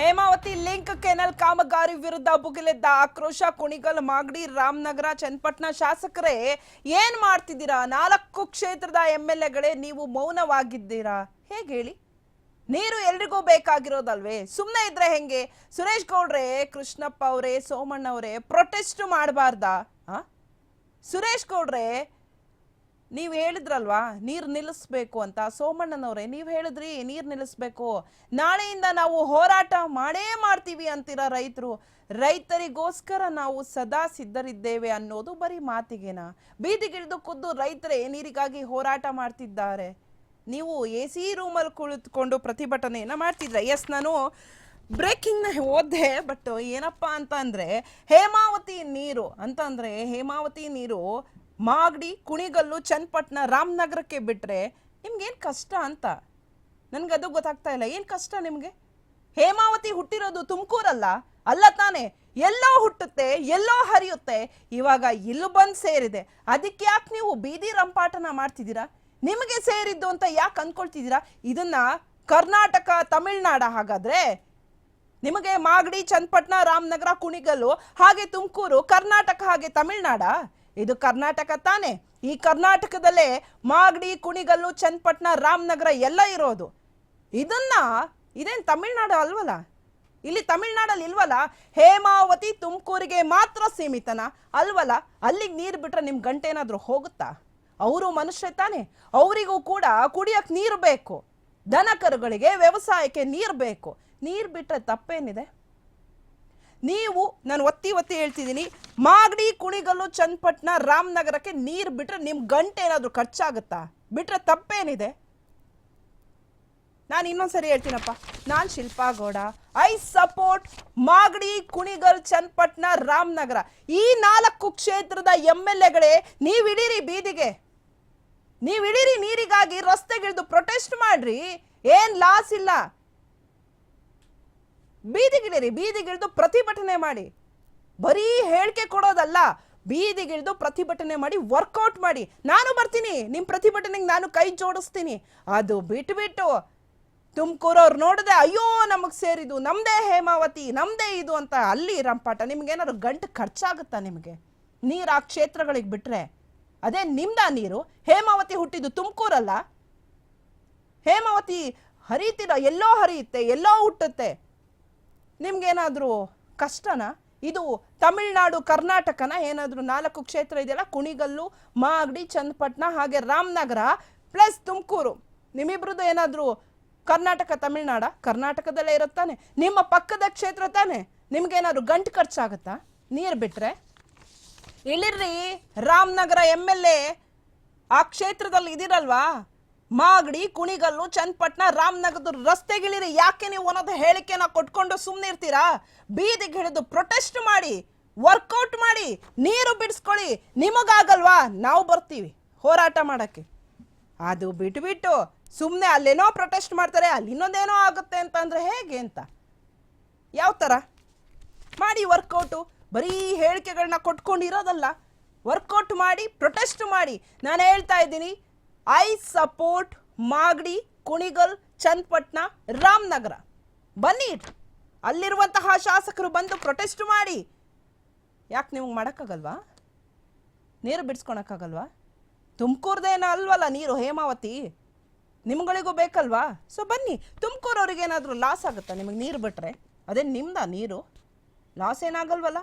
Hemavathi link kennel ಕಾಮಗಾರಿ ವಿರುದ್ಧ ಭುಗಿಲೆದ್ದ ಆಕ್ರೋಶ, ಕುಣಿಗಲ್, ಮಾಗಡಿ, ರಾಮನಗರ, ಚನ್ನಪಟ್ಟಣ ಶಾಸಕರೇ, ಏನ್ ಮಾಡ್ತಿದ್ದೀರಾ? ನಾಲ್ಕು ಕ್ಷೇತ್ರದ ಎಂ ಎಲ್ ಎಗಳೇ ನೀವು ಮೌನವಾಗಿದ್ದೀರಾ? ಹೇಗೆ ಹೇಳಿ? ನೀರು ಎಲ್ರಿಗೂ ಬೇಕಾಗಿರೋದಲ್ವೇ? ಸುಮ್ಮನೆ ಇದ್ರೆ ಹೆಂಗೆ? ಸುರೇಶ್ ಗೌಡ್ರೆ, ಕೃಷ್ಣಪ್ಪ ಅವರೇ, ಸೋಮಣ್ಣ ಅವರೇ ಪ್ರೊಟೆಸ್ಟ್ ಮಾಡಬಾರ್ದಾ? ಸುರೇಶ್ ಗೌಡ್ರೆ ನೀವು ಹೇಳಿದ್ರಲ್ವಾ, ನೀರು ನಿಲ್ಲಿಸ್ಬೇಕು ಅಂತ ಸೋಮಣ್ಣನವರೇ, ನೀವು ಹೇಳಿದ್ರಿ ನೀರು ನಿಲ್ಲಿಸ್ಬೇಕು. ನಾಳೆಯಿಂದ ನಾವು ಹೋರಾಟ ಮಾಡೇ ಮಾಡ್ತೀವಿ ಅಂತೀರ ರೈತರು? ರೈತರಿಗೋಸ್ಕರ ನಾವು ಸದಾ ಸಿದ್ಧರಿದ್ದೇವೆ ಅನ್ನೋದು ಬರೀ ಮಾತಿಗೆನಾ? ಬೀದಿಗಿಳಿದು ಖುದ್ದು ರೈತರೇ ನೀರಿಗಾಗಿ ಹೋರಾಟ ಮಾಡ್ತಿದ್ದಾರೆ. ನೀವು ಎ ಸಿ ರೂಮಲ್ಲಿ ಕುಳಿತುಕೊಂಡು ಪ್ರತಿಭಟನೆಯನ್ನು ಮಾಡ್ತಿದ್ರೆ? ಎಸ್ ನಾನು ಬ್ರೇಕಿಂಗ್ನ ಓದ್ದೆ ಬಟ್ ಏನಪ್ಪ ಅಂತ ಅಂದರೆ ಹೇಮಾವತಿ ನೀರು, ಅಂತಂದರೆ ಹೇಮಾವತಿ ನೀರು ಮಾಗಡಿ, ಕುಣಿಗಲ್ಲು ಚನ್ನಪಟ್ಟಣ ರಾಮನಗರಕ್ಕೆ ಬಿಟ್ಟರೆ ನಿಮ್ಗೇನು ಕಷ್ಟ ಅಂತ? ನನಗದು ಗೊತ್ತಾಗ್ತಾ ಇಲ್ಲ. ಏನು ಕಷ್ಟ ನಿಮಗೆ? ಹೇಮಾವತಿ ಹುಟ್ಟಿರೋದು ತುಮಕೂರಲ್ಲ? ಅಲ್ಲ ತಾನೇ, ಎಲ್ಲೋ ಹುಟ್ಟುತ್ತೆ, ಎಲ್ಲೋ ಹರಿಯುತ್ತೆ, ಇವಾಗ ಇಲ್ಲಿ ಬಂದು ಸೇರಿದೆ. ಅದಕ್ಕೆ ಯಾಕೆ ನೀವು ಬೀದಿ ರಂಪಾಟನ ಮಾಡ್ತಿದ್ದೀರಾ? ನಿಮಗೆ ಸೇರಿದ್ದು ಅಂತ ಯಾಕೆ ಅಂದ್ಕೊಳ್ತಿದ್ದೀರಾ ಇದನ್ನ ಕರ್ನಾಟಕ, ತಮಿಳ್ನಾಡ ಹಾಗಾದ್ರೆ? ನಿಮಗೆ ಮಾಗಡಿ ಚನ್ನಪಟ್ಟಣ ರಾಮನಗರ, ಕುಣಿಗಲ್ಲು, ಹಾಗೆ ತುಮಕೂರು, ಕರ್ನಾಟಕ, ಹಾಗೆ ತಮಿಳ್ನಾಡ? ಇದು ಕರ್ನಾಟಕ ತಾನೆ. ಈ ಕರ್ನಾಟಕದಲ್ಲೇ ಮಾಗಡಿ, ಕುಣಿಗಲ್ಲು, ಚನ್ನಪಟ್ಟಣ, ರಾಮನಗರ ಎಲ್ಲ ಇರೋದು. ಇದನ್ನ ಇದೇನು ತಮಿಳ್ನಾಡು ಅಲ್ವಲ್ಲ? ಇಲ್ಲಿ ತಮಿಳ್ನಾಡಲ್ಲಿ ಇಲ್ವಲ್ಲ? ಹೇಮಾವತಿ ತುಮಕೂರಿಗೆ ಮಾತ್ರ ಸೀಮಿತನ? ಅಲ್ವಲ್ಲ? ಅಲ್ಲಿಗೆ ನೀರು ಬಿಟ್ರೆ ನಿಮ್ಮ ಗಂಟೆ ಏನಾದರೂ ಹೋಗುತ್ತಾ? ಅವರು ಮನುಷ್ಯ ತಾನೆ. ಅವರಿಗೂ ಕೂಡ ಕುಡಿಯಕ್ಕೆ ನೀರು ಬೇಕು. ದನ ಕರುಗಳಿಗೆ ವ್ಯವಸಾಯಕ್ಕೆ ನೀರು ಬೇಕು. ನೀರು ಬಿಟ್ಟರೆ ತಪ್ಪೇನಿದೆ? ನೀವು, ನಾನು ಒತ್ತಿ ಒತ್ತಿ ಹೇಳ್ತಿದ್ದೀನಿ ಮಾಗಡಿ, ಕುಣಿಗಲ್ಲು ಚನ್ನಪಟ್ಟಣ ರಾಮನಗರಕ್ಕೆ ನೀರು ಬಿಟ್ರೆ ನಿಮ್ಮ ಗಂಟೆ ಏನಾದರೂ ಖರ್ಚಾಗುತ್ತಾ? ಬಿಟ್ರೆ ತಪ್ಪೇನಿದೆ? ನಾನು ಇನ್ನೊಂದ್ಸರಿ ಹೇಳ್ತೀನಪ್ಪ. ನಾನು Shilpa Gowda. I support Magadi, Kunigal Channapatna Ramanagara. ಈ ನಾಲ್ಕು ಕ್ಷೇತ್ರದ ಎಂ ಎಲ್ ಎಗಳೇ ನೀವಿಡೀರಿ ಬೀದಿಗೆ. ನೀವಿಡೀರಿ ನೀರಿಗಾಗಿ ರಸ್ತೆಗಿಳಿದು ಪ್ರೊಟೆಸ್ಟ್ ಮಾಡ್ರಿ. ಏನ್ ಲಾಸ್ ಇಲ್ಲ. ಬೀದಿಗಿಳಿರಿ, ಬೀದಿಗಿಳಿದು ಪ್ರತಿಭಟನೆ ಮಾಡಿ. ಬರೀ ಹೇಳಿಕೆ ಕೊಡೋದಲ್ಲ, ಬೀದಿಗಿಳಿದು ಪ್ರತಿಭಟನೆ ಮಾಡಿ ವರ್ಕೌಟ್ ಮಾಡಿ. ನಾನು ಬರ್ತೀನಿ ನಿಮ್ಮ ಪ್ರತಿಭಟನೆಗೆ ನಾನು ಕೈ ಜೋಡಿಸ್ತೀನಿ. ಅದು ಬಿಟ್ಬಿಟ್ಟು ತುಮಕೂರವ್ರು ನೋಡಿದೆ ಅಯ್ಯೋ, ನಮಗೆ ಸೇರಿದು ನಮ್ಮದೇ ಹೇಮಾವತಿ ನಮ್ಮದೇ ಇದು ಅಂತ ಅಲ್ಲಿ ರಂಪಾಟ. ನಿಮ್ಗೇನಾದ್ರು ಗಂಟು ಖರ್ಚಾಗುತ್ತಾ ನಿಮಗೆ? ನೀರು ಆ ಕ್ಷೇತ್ರಗಳಿಗೆ ಬಿಟ್ರೆ. ಅದೇ ನಿಮ್ದ ನೀರು, ಹೇಮಾವತಿ ಹುಟ್ಟಿದ್ದು ತುಮಕೂರಲ್ಲ? ಹೇಮಾವತಿ ಹರಿತಿರ, ಎಲ್ಲೋ ಹರಿಯುತ್ತೆ, ಎಲ್ಲೋ ಹುಟ್ಟುತ್ತೆ. ನಿಮ್ಗೇನಾದರೂ ಕಷ್ಟನಾ? ಇದು ತಮಿಳುನಾಡು, ಕರ್ನಾಟಕನ ಏನಾದರೂ ನಾಲ್ಕು ಕ್ಷೇತ್ರ ಇದೆಯಲ್ಲ? ಕುಣಿಗಲ್ಲು, ಮಾಗಡಿ, ಚನ್ನಪಟ್ಟಣ, ಹಾಗೆ ರಾಮನಗರ ಪ್ಲಸ್ ತುಮಕೂರು. ನಿಮ್ಮಿಬ್ರದ್ದು ಏನಾದರೂ ಕರ್ನಾಟಕ, ತಮಿಳ್ನಾಡ? ಕರ್ನಾಟಕದಲ್ಲೇ ಇರುತ್ತಾನೆ. ನಿಮ್ಮ ಪಕ್ಕದ ಕ್ಷೇತ್ರ ತಾನೆ. ನಿಮ್ಗೇನಾದ್ರು ಗಂಟು ಖರ್ಚಾಗುತ್ತಾ? ನೀರು ಬಿಟ್ರೆ? ಇಳಿರ್ರಿ. ರಾಮನಗರ ಎಂ ಎಲ್ ಎ ಆ ಕ್ಷೇತ್ರದಲ್ಲಿ ಇದಿರಲ್ವಾ? ಮಾಗಡಿ, ಕುಣಿಗಲ್ಲು ಚನ್ನಪಟ್ಟಣ ರಾಮನಗರದ ರಸ್ತೆಗಿಳಿರಿ ಯಾಕೆ ನೀವು ಒಂದೊಂದು ಹೇಳಿಕೆನ ಕೊಟ್ಕೊಂಡು ಸುಮ್ಮನೆ ಇರ್ತೀರಾ? ಬೀದಿಗೆ ಹಿಡಿದು ಪ್ರೊಟೆಸ್ಟ್ ಮಾಡಿ ವರ್ಕೌಟ್ ಮಾಡಿ, ನೀರು ಬಿಡಿಸ್ಕೊಳ್ಳಿ. ನಿಮಗಾಗಲ್ವಾ? ನಾವು ಬರ್ತೀವಿ ಹೋರಾಟ ಮಾಡೋಕ್ಕೆ. ಅದು ಬಿಟ್ಬಿಟ್ಟು ಸುಮ್ಮನೆ ಅಲ್ಲೇನೋ ಪ್ರೊಟೆಸ್ಟ್ ಮಾಡ್ತಾರೆ, ಅಲ್ಲಿ ಇನ್ನೊಂದೇನೋ ಆಗುತ್ತೆ ಅಂತ ಅಂದರೆ ಹೇಗೆ ಅಂತ? ಯಾವ ಥರ ಮಾಡಿ ವರ್ಕೌಟು ಬರೀ ಹೇಳಿಕೆಗಳನ್ನ ಕೊಟ್ಕೊಂಡಿರೋದಲ್ಲ. ವರ್ಕೌಟ್ ಮಾಡಿ ಪ್ರೊಟೆಸ್ಟ್ ಮಾಡಿ. ನಾನು ಹೇಳ್ತಾ ಇದ್ದೀನಿ ಐ ಸಪೋರ್ಟ್ ಮಾಗಡಿ, ಕುಣಿಗಲ್ ಚನ್ನಪಟ್ಟಣ ರಾಮನಗರ. ಬನ್ನಿ ಅಲ್ಲಿರುವಂತಹ ಶಾಸಕರು ಬಂದು ಪ್ರೊಟೆಸ್ಟ್ ಮಾಡಿ. ಯಾಕೆ ನಿಮಗೆ ಮಾಡೋಕ್ಕಾಗಲ್ವಾ? ನೀರು ಬಿಡಿಸ್ಕೊಳಕ್ಕಾಗಲ್ವಾ ತುಮಕೂರ್ದೇನೋ ಅಲ್ವಲ್ಲ ನೀರು, ಹೇಮಾವತಿ? ನಿಮ್ಗಳಿಗೂ ಬೇಕಲ್ವಾ? ಸೊ ಬನ್ನಿ ತುಮಕೂರವ್ರಿಗೆ ಏನಾದರೂ ಲಾಸ್ ಆಗುತ್ತಾ? ನಿಮಗೆ ನೀರು ಬಿಟ್ಟರೆ ಅದೇ ನಿಮ್ದ ನೀರು. ಲಾಸ್ ಏನಾಗಲ್ವಲ್ಲ?